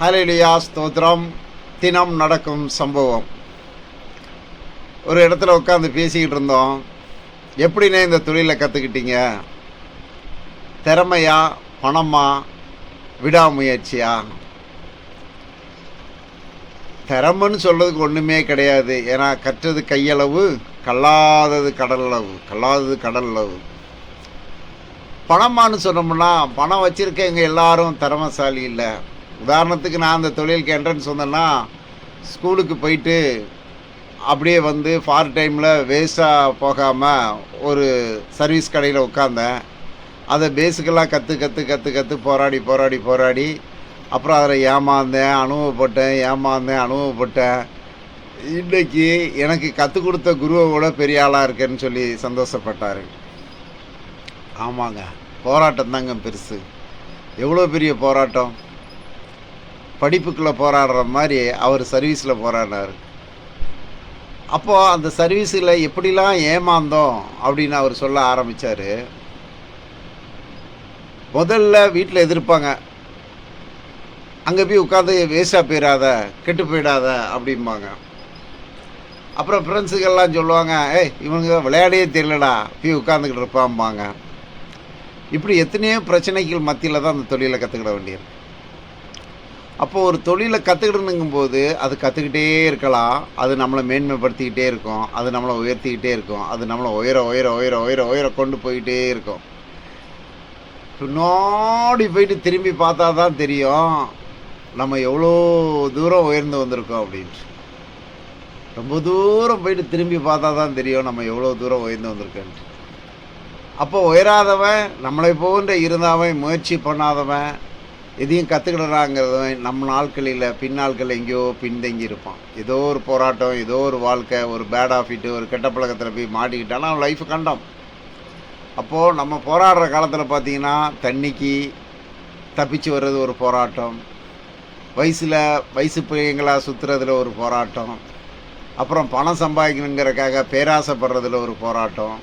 ஹலிலியா ஸ்தோத்ரம் தினம் நடக்கும் சம்பவம். ஒரு இடத்துல உட்காந்து பேசிக்கிட்டு இருந்தோம். எப்படிண்ணே இந்த தொழிலை கற்றுக்கிட்டீங்க திறமையா பணமா விடாமுயற்சியா? திறமைன்னு சொல்கிறதுக்கு ஒன்றுமே கிடையாது. ஏன்னா கற்றது கையளவு கல்லாதது கடலளவு கல்லாதது கடலளவு. பணமான்னு சொன்னோம்னா பணம் வச்சுருக்கவங்க எல்லாரும் திறமைசாலி இல்லை. உதாரணத்துக்கு நான் அந்த தொழிலுக்கு என்ட்ரன்ஸ் வந்தேன்னா ஸ்கூலுக்கு போயிட்டு அப்படியே வந்து ஃபார் டைமில் வேஸ்ட்டாக போகாமல் ஒரு சர்வீஸ் கடையில் உட்காந்தேன் அதை பேசிக்கலாக கற்று கற்று கற்று கற்று போராடி போராடி போராடி அப்புறம் அதில் ஏமாந்தேன் அனுபவப்பட்டேன் ஏமாந்தேன் அனுபவப்பட்டேன். இன்றைக்கி எனக்கு கற்றுக் கொடுத்த குருவை கூட பெரிய ஆளாக இருக்கேன்னு சொல்லி சந்தோஷப்பட்டார். ஆமாங்க போராட்டம் தாங்க பெருசு. எவ்வளோ பெரிய போராட்டம்? படிப்புக்குள்ளே போராடுற மாதிரி அவர் சர்வீஸில் போராடினார். அப்போது அந்த சர்வீஸில் எப்படிலாம் ஏமாந்தோம் அப்படின்னு அவர் சொல்ல ஆரம்பித்தார் முதல்ல வீட்டில் எதிர்ப்பாங்க. அங்கே போய் உட்காந்து வேஸ்ட்டாக போயிடாத கெட்டு போயிடாத அப்படிம்பாங்க. அப்புறம் ஃப்ரெண்ட்ஸுக்கெல்லாம் சொல்லுவாங்க ஏய் இவனுங்க விளையாடவே தெரியலடா போய் உட்காந்துக்கிட்டு இருப்பாம்பாங்க இப்படி எத்தனையோ பிரச்சனைகள் மத்தியில் தான் அந்த தொழிலை கற்றுக்கிட வேண்டியிருக்கு. அப்போது ஒரு தொழிலை கற்றுக்கிட்டுங்கும் போது அது கற்றுக்கிட்டே இருக்கலாம். அது நம்மளை மேன்மைப்படுத்திக்கிட்டே இருக்கும். அது நம்மளை உயர்த்திக்கிட்டே இருக்கும். அது நம்மளை உயர உயர உயர உயர உயர கொண்டு போயிட்டே இருக்கும். பின்னாடி போயிட்டு திரும்பி பார்த்தா தான் தெரியும் நம்ம எவ்வளோ தூரம் உயர்ந்து வந்திருக்கோம் அப்படின்ட்டு. ரொம்ப தூரம் போயிட்டு திரும்பி பார்த்தா தான் தெரியும் நம்ம எவ்வளோ தூரம் உயர்ந்து வந்திருக்கோன்ட்டு. அப்போ உயராதவன் நம்மளை போன்ற இருந்தவன் முயற்சி பண்ணாதவன் எதையும் கற்றுக்கிடுறாங்கிறதும் நம்ம நாட்களில் பின்னாட்கள் எங்கேயோ பின்தங்கி இருப்பான். ஏதோ ஒரு போராட்டம் ஏதோ ஒரு வாழ்க்கை ஒரு பேட் ஆஃபிட்டு ஒரு கெட்ட பழக்கத்தில் போய் மாட்டிக்கிட்டாலும் அவன் லைஃப் கண்டம் அப்போது நம்ம போராடுற காலத்தில் பார்த்தீங்கன்னா தண்ணிக்கு தப்பிச்சு வர்றது ஒரு போராட்டம். வயசில் வயசு பிள்ளைங்களாக சுற்றுறதுல ஒரு போராட்டம். அப்புறம் பணம் சம்பாதிக்கணுங்கிறக்காக பேராசைப்படுறதுல ஒரு போராட்டம்.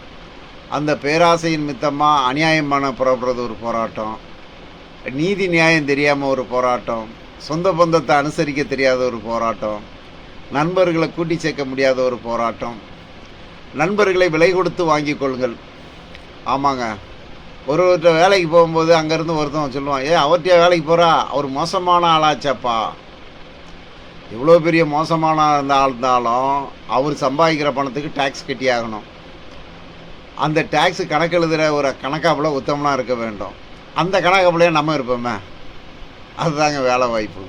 அந்த பேராசையின் மித்தமாக அநியாயம் பண்ண புறப்படுறது ஒரு போராட்டம். நீதி நியாயம் தெரியாமல் ஒரு போராட்டம் சொந்த பந்தத்தை அனுசரிக்க தெரியாத ஒரு போராட்டம் நண்பர்களை கூட்டி சேர்க்க முடியாத ஒரு போராட்டம் நண்பர்களை விலை கொடுத்து வாங்கி கொள்ளுங்கள். ஆமாங்க. ஒரு ஒருத்தர் வேலைக்கு போகும்போது அங்கேருந்து ஒருத்தன் சொல்லுவான் ஏ அவர்கிட்ட வேலைக்கு போகிறா அவர் மோசமான ஆளாச்சாப்பா. எவ்வளோ பெரிய மோசமான இருந்த ஆள் இருந்தாலும் அவர் சம்பாதிக்கிற பணத்துக்கு டேக்ஸ் கட்டி ஆகணும் அந்த டேக்ஸ் கணக்கு எழுதுகிற ஒரு கணக்காப்பில் உத்தமனாக இருக்க வேண்டும். அந்த கணக்காப்பிலையே நம்ம இருப்போமே? அதுதாங்க வேலை வாய்ப்பு.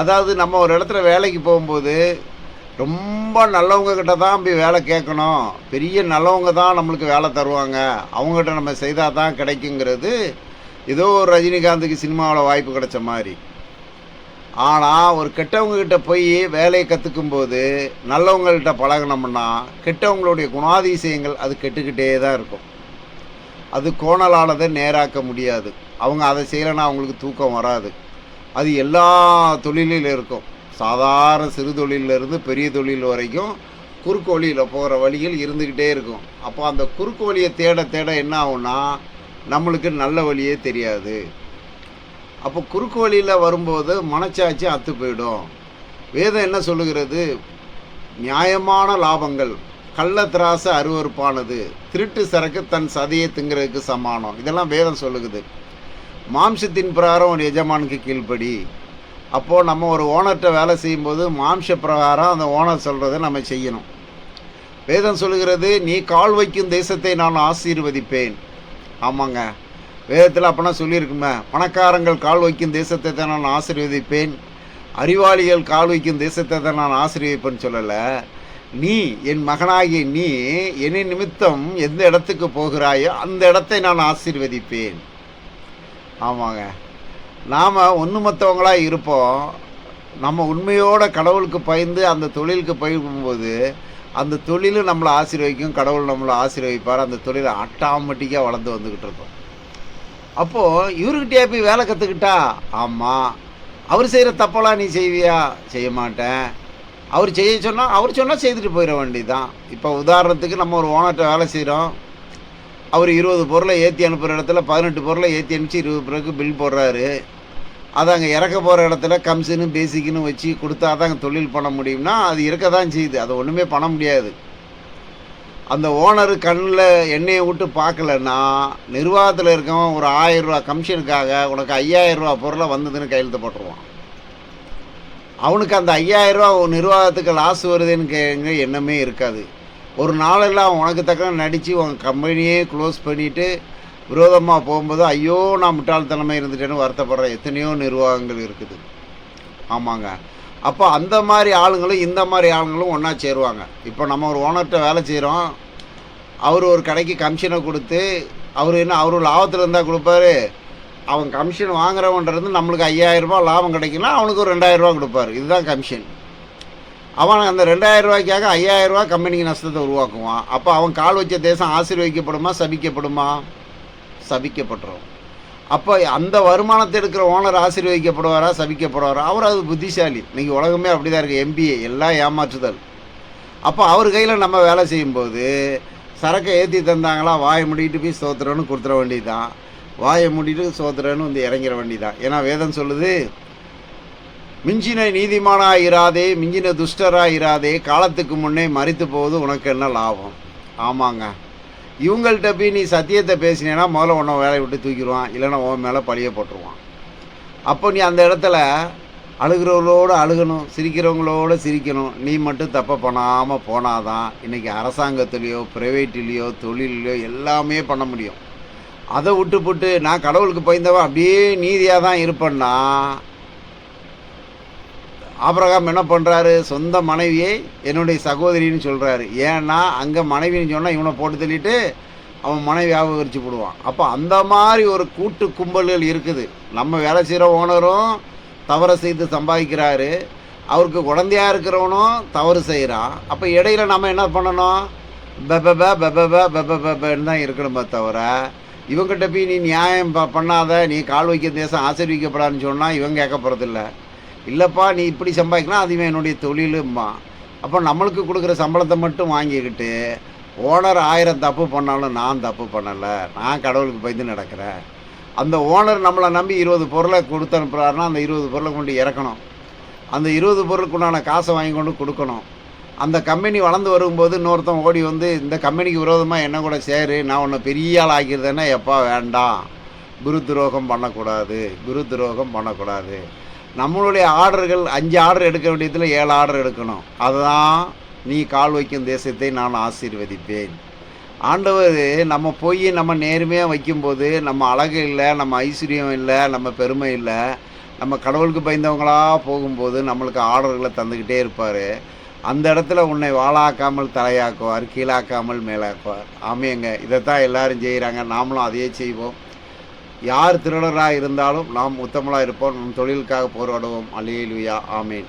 அதாவது நம்ம ஒரு இடத்துல வேலைக்கு போகும்போது ரொம்ப நல்லவங்க கிட்ட தான் போய் வேலை கேட்கணும். பெரிய நல்லவங்க தான் நம்மளுக்கு வேலை தருவாங்க. அவங்ககிட்ட நம்ம செய்தால் தான் கிடைக்குங்கிறது ஏதோ ஒரு ரஜினிகாந்துக்கு சினிமாவில் வாய்ப்பு கிடைச்ச மாதிரி. ஆனால் ஒரு கெட்டவங்க கிட்ட போய் வேலையை கற்றுக்கும்போது நல்லவங்கள்கிட்ட பழகினோம்னா கெட்டவங்களுடைய குணாதிசயங்கள் அது கெட்டுக்கிட்டே தான் இருக்கும். அது கோணலானதை நேராக்க முடியாது. அவங்க அதை செய்யலைன்னா அவங்களுக்கு தூக்கம் வராது. அது எல்லா தொழிலிலும் இருக்கும். சாதாரண சிறு தொழிலிருந்து பெரிய தொழில் வரைக்கும் குறுக்கு வழியில் போகிற வழிகள் இருந்துக்கிட்டே இருக்கும். அப்போ அந்த குறுக்கு வழியை தேட தேட என்ன ஆகும்னா நம்மளுக்கு நல்ல வழியே தெரியாது. அப்போ குறுக்கு வழியில் வரும்போது மனச்சாட்சி அத்து போயிடும். வேதம் என்ன சொல்லுகிறது? நியாயமான லாபங்கள் கள்ளத்திராசு அருவறுப்பானது திருட்டு சரக்கு தன் சதையை திங்கிறதுக்கு சமானம். இதெல்லாம் வேதம் சொல்லுகுது. மாம்சத்தின் பிரகாரம் ஒரு எஜமானுக்கு கீழ்ப்படி. அப்போது நம்ம ஒரு ஓனர்கிட்ட வேலை செய்யும்போது மாம்ச பிரகாரம் அந்த ஓனர் சொல்கிறத நம்ம செய்யணும். வேதம் சொல்லுகிறது நீ கால் வைக்கும் தேசத்தை நான் ஆசீர்வதிப்பேன். ஆமாங்க. வேதத்தில் அப்போனா சொல்லியிருக்குமே பணக்காரங்கள் கால் வைக்கும் தேசத்தை தான் நான் ஆசீர்வதிப்பேன். அறிவாளிகள் கால் வைக்கும் தேசத்தை தான் நான் ஆசீர்வதிப்பேன்னு சொல்லலை. நீ என் மகனாகிய நீ என்னை நிமித்தம் எந்த இடத்துக்கு போகிறாயோ அந்த இடத்தை நான் ஆசீர்வதிப்பேன். ஆமாங்க. நாம் ஒன்று மற்றவங்களாக இருப்போம். நம்ம உண்மையோட கடவுளுக்கு பயந்து அந்த தொழிலுக்கு பயிர்க்கும்போது அந்த தொழிலும் நம்மளை ஆசீர்வதிக்கும் கடவுள் நம்மளை ஆசீர்வதிப்பார். அந்த தொழில் ஆட்டோமேட்டிக்காக வளர்ந்து வந்துக்கிட்டு இருக்கோம். அப்போது இவர்கிட்டயே போய் வேலை கற்றுக்கிட்டா ஆமாம் அவர் செய்கிற தப்பெல்லாம் நீ செய்வியா? செய்ய மாட்டேன். அவர் செய்ய சொன்னால் அவர் சொன்னால் செய்துட்டு போயிட வேண்டியதுதான். இப்போ உதாரணத்துக்கு நம்ம ஒரு ஓனர்கிட்ட வேலை செய்கிறோம் அவர் இருபது பொருளை ஏற்றி அனுப்புகிற இடத்துல பதினெட்டு பொருளை ஏற்றி அனுப்பிச்சு இருபது பிறகு பில் போடுறாரு. அதை அங்கே இறக்க போகிற இடத்துல கம்ஸுன்னு பேசிக்குன்னு வச்சு கொடுத்தா தான் தொழில் பண்ண முடியும்னா அது இருக்க தான் செய்யுது. அதை ஒன்றுமே பண்ண முடியாது. அந்த ஓனர் கண்ணில் எண்ணெயை விட்டு பார்க்கலன்னா நிர்வாகத்தில் இருக்கவன் ஒரு ஆயிரம் ரூபா கமிஷனுக்காக உனக்கு ஐயாயிரம் ரூபா பொருளை வந்ததுன்னு கையெழுத்து போட்டுருவான். அவனுக்கு அந்த ஐயாயிரம் ரூபா உன் நிர்வாகத்துக்கு லாஸ் வருதுன்னு கேங்க எண்ணமே இருக்காது. ஒரு நாளெல்லாம் உனக்கு தக்க நடித்து உன் கம்பெனியே க்ளோஸ் பண்ணிவிட்டு விரோதமாக போகும்போது ஐயோ நான் முட்டாள்தனமாக இருந்துட்டேன்னு வருத்தப்படுற எத்தனையோ நிர்வாகங்கள் இருக்குது. ஆமாங்க. அப்போ அந்த மாதிரி ஆளுங்களும் இந்த மாதிரி ஆளுங்களும் ஒன்றா சேருவாங்க. இப்போ நம்ம ஒரு ஓனர்கிட்ட வேலை செய்கிறோம் அவர் ஒரு கடைக்கு கமிஷனை கொடுத்து அவர் என்ன அவர் லாபத்தில் இருந்தால் கொடுப்பாரு. அவன் கமிஷன் வாங்குறவன்றது நம்மளுக்கு ஐயாயிரரூபா லாபம் கிடைக்குன்னா அவனுக்கு ஒரு ரெண்டாயிரம் ரூபா இதுதான் கமிஷன் அவன் அந்த ரெண்டாயிரரூபாய்க்காக ரூபாய்க்காக கம்பெனிக்கு நஷ்டத்தை உருவாக்குவான். அப்போ அவன் கால் வச்ச தேசம் ஆசீர்வதிக்கப்படுமா சபிக்கப்படுமா? சபிக்கப்பட்டுரும். அப்போ அந்த வருமானத்தை எடுக்கிற ஓனர் ஆசீர்வதிக்கப்படுவாரா சபிக்கப்படுவாரா? அவர் அது புத்திசாலி. இன்றைக்கி உலகமே அப்படி தான் இருக்குது எம்பிஏ எல்லாம் ஏமாற்றுதல். அப்போ அவர் கையில் நம்ம வேலை செய்யும்போது சரக்கை ஏற்றி தந்தாங்களா வாயை முடிக்கிட்டு போய் சோத்துறோன்னு கொடுத்துட வேண்டியதுதான். வாயை மூடிட்டு சோதரன்னு வந்து இறங்கிற வேண்டியதான் ஏன்னா வேதம் சொல்லுது மிஞ்சின நீதிமானா இராதே மிஞ்சின துஷ்டராக இராதே காலத்துக்கு முன்னே மறித்து போவது உனக்கு என்ன லாபம்? ஆமாங்க. இவங்கள்ட்ட போய் நீ சத்தியத்தை பேசினேன்னா முதல்ல உன்னை வேலையை விட்டு தூக்கிடுவான் இல்லைன்னா உன் மேலே பழிய போட்டுருவான். அப்போ நீ அந்த இடத்துல அழுகிறவங்களோடு அழுகணும் சிரிக்கிறவங்களோட சிரிக்கணும். நீ மட்டும் தப்பை பண்ணாமல் போனாதான் இன்றைக்கி அரசாங்கத்துலேயோ ப்ரைவேட்லேயோ தொழிலையோ எல்லாமே பண்ண முடியும். அதை விட்டுப்புட்டு நான் கடவுளுக்கு பயந்தவன் அப்படியே நீதியாக தான் இருப்பேன்னா ஆபிரகாம் என்ன பண்ணுறாரு சொந்த மனைவியை என்னுடைய சகோதரின்னு சொல்கிறாரு ஏன்னா அங்கே மனைவின்னு சொன்னால் இவனை போட்டு தள்ளிட்டு அவன் மனைவி ஆபகரிச்சு போடுவான் அப்போ அந்த மாதிரி ஒரு கூட்டு கும்பல்கள் இருக்குது நம்ம வேலை செய்கிற ஓனரும் தவறை செய்து சம்பாதிக்கிறாரு அவருக்கு குழந்தையா இருக்கிறவனும் தவறு செய்கிறான் அப்போ இடையில நம்ம என்ன பண்ணணும் பெபப பெபப பெபபன்னு தான் இருக்கணுமே தவிர இவங்ககிட்ட போய் நீ நியாயம் ப- பண்ணாத நீ கால் வைக்க தேசம் ஆசீர்விக்கப்படாதுன்னு சொன்னால் இவன் கேட்க போகிறதில்ல இல்லைப்பா நீ இப்படி சம்பாதிக்கலாம் அதுவே என்னுடைய தொழிலும்மா. அப்போ நம்மளுக்கு கொடுக்குற சம்பளத்தை மட்டும் வாங்கிக்கிட்டு ஓனர் ஆயிரம் தப்பு பண்ணாலும் நான் தப்பு பண்ணலை. நான் கடவுளுக்கு பயந்து நடக்கிறேன். அந்த ஓனர் நம்மளை நம்பி இருபது பொருளை கொடுத்து அனுப்புகிறாருன்னா அந்த இருபது பொருளை கொண்டு இறக்கணும். அந்த இருபது பொருளுக்கு உண்டான காசை வாங்கி கொண்டு கொடுக்கணும். அந்த கம்பெனி வளர்ந்து வரும்போது இன்னொருத்தன் ஓடி வந்து இந்த கம்பெனிக்கு விரோதமாக என்ன கூட சேரு? நான் உன்னை பெரிய ஆள் ஆக்கியிருந்தேன்னா எப்போ வேண்டாம். குரு துரோகம் பண்ணக்கூடாது. குரு துரோகம் பண்ணக்கூடாது. நம்மளுடைய ஆர்டர்கள் அஞ்சு ஆர்டர் எடுக்க வேண்டியதில் ஏழு ஆர்டர் எடுக்கணும். அதுதான் நீ கால் வைக்கும் தேசத்தை நான் ஆசீர்வதிப்பேன். ஆண்டவர் நம்ம போய் நம்ம நேர்மையாக வைக்கும்போது நம்ம அழகு இல்லை நம்ம ஐஸ்வர்யம் இல்லை நம்ம பெருமை இல்லை. நம்ம கடவுளுக்கு பயந்தவங்களாக போகும்போது நம்மளுக்கு ஆர்டர்களை தந்துக்கிட்டே இருப்பார். அந்த இடத்துல உன்னை வாழாக்காமல் தலையாக்குவார் கீழாக்காமல் மேலாக்குவார். ஆமையங்க இதைத்தான் எல்லாரும் செய்கிறாங்க நாமளும் அதையே செய்வோம். யார் திருடராக இருந்தாலும் நாம் உத்தமலாக இருப்போம். நம் தொழிலுக்காக போராடுவோம். அலியலுயா ஆமேன்.